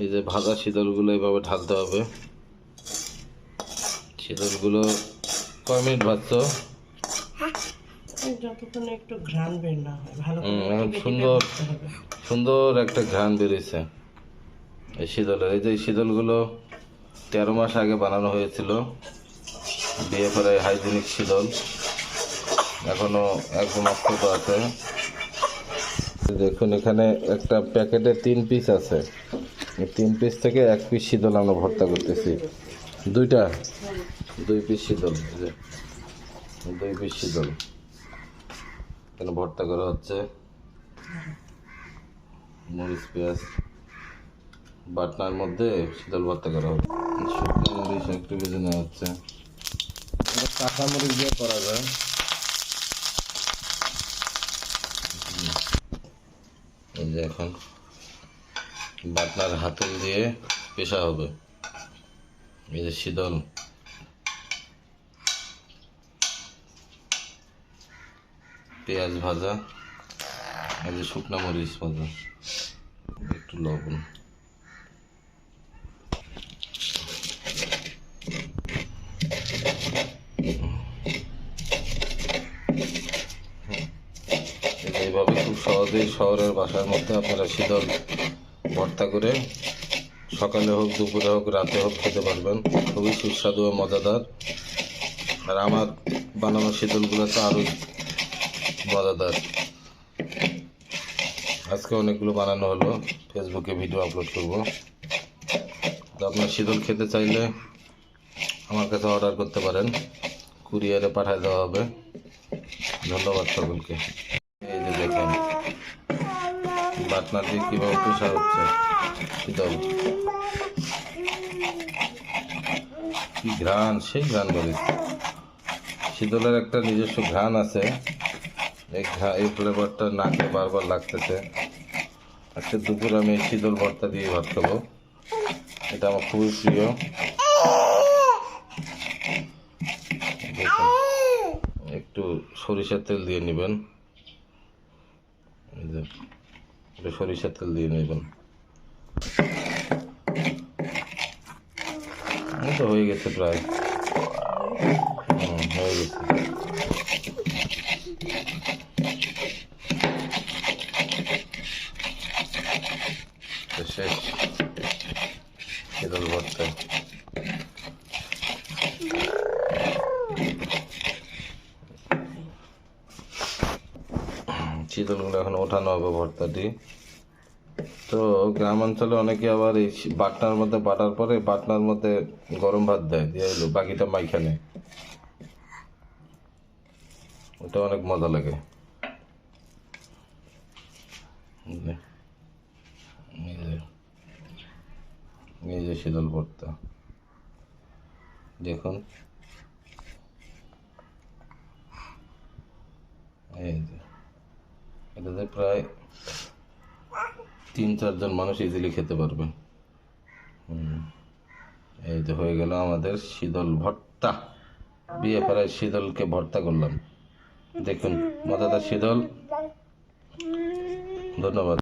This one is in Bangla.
এই যে ভাজা শীতলগুলো এইভাবে ঢালতে হবে। শীতলগুলো কয় মিনিট ভাজছো? যতক্ষণ একটু ঘ্রাণ বের না হয় ভালো সুন্দর সুন্দর একটা ঘ্রাণ বেরিয়েছে। এই শীতলের এই যে শীতলগুলো তেরো মাস আগে বানানো হয়েছিল বিয়ে পরে হাইজেনিক শীতল এখনও একদম অক্ষত আছে। দেখুন এখানে একটা প্যাকেটে তিন পিস আছে। তিন পিস থেকে এক পিস শীতল আমরা ভর্তা করতেছি। দুইটা? দুই পিস শীতল দুই পিস শীতল। এখানে ভর্তা করা হচ্ছে। মরিচ, পেঁয়াজ, বাটনার মধ্যে শীতল ভর্তা করা হচ্ছে। শুকনো মরিচ একটু ভেজে নেওয়া হচ্ছে। কাঁচা মরিচ দিয়ে করা যায়। এখন বাটনার হাতল দিয়ে পেশা হবে। এই যে শীতল পেঁয়াজ ভাজা, এই যে শুকনো মরিচ ভাজা, একটু লবণ। এইভাবে খুব সহজেই শহরের বাসার মধ্যে আপনারা শীতল ভর্তা করে সকালে হোক, দুপুরে হোক, রাতে হোক খেতে পারবেন। খুবই সুস্বাদু ও মজাদার। আর আমার বানানো শীতলগুলো তো আরও মজাদার। আজকে অনেকগুলো বানানো হলো। ফেসবুকে ভিডিও আপলোড করব। তো আপনার শীতল খেতে চাইলে আমার কাছে অর্ডার করতে পারেন। কুরিয়ারে পাঠিয়ে দেওয়া হবে। ধন্যবাদ সকলকে। দেখেন দিয়ে কীভাবে পেশা হচ্ছে? শীতল ঘ্রাণ, সেই ঘ্রাণ বেরোচ্ছে শীতলের একটা নিজস্ব ঘ্রাণ আছে। এই এই ফ্লেভারটা নাকে বারবার লাগতেছে। আজকে দুপুর আমি এই শীতল ভর্তা দিয়ে ভাত খাব। এটা আমার খুবই প্রিয়। একটু সরিষার তেল দিয়ে নেবেন। সরিষার তেল দিয়ে নেবেন। তো হয়ে গেছে প্রায়। হয়ে গেছে। শেষ। ভর্তা। শীতলগুলো এখন ওঠানো হবে ভর্তাটি তো গ্রাম অঞ্চলে অনেকে আবার এই বাটনার মধ্যে বাটার পরে বাটনার মধ্যে গরম ভাত দেয়, দিয়ে হলো বাকিটা মাইখানে। ওটা অনেক মজা লাগে। এই যে শীতল ভর্তা। দেখুন এই যে এটাতে প্রায় তিন চারজন মানুষ ইজিলি খেতে পারবেন। এই তো হয়ে গেল আমাদের শীতল ভর্তা। বিয়ে পাড়ায় শীতলকে ভর্তা করলাম। দেখুন মজাদার শীতল। ধন্যবাদ।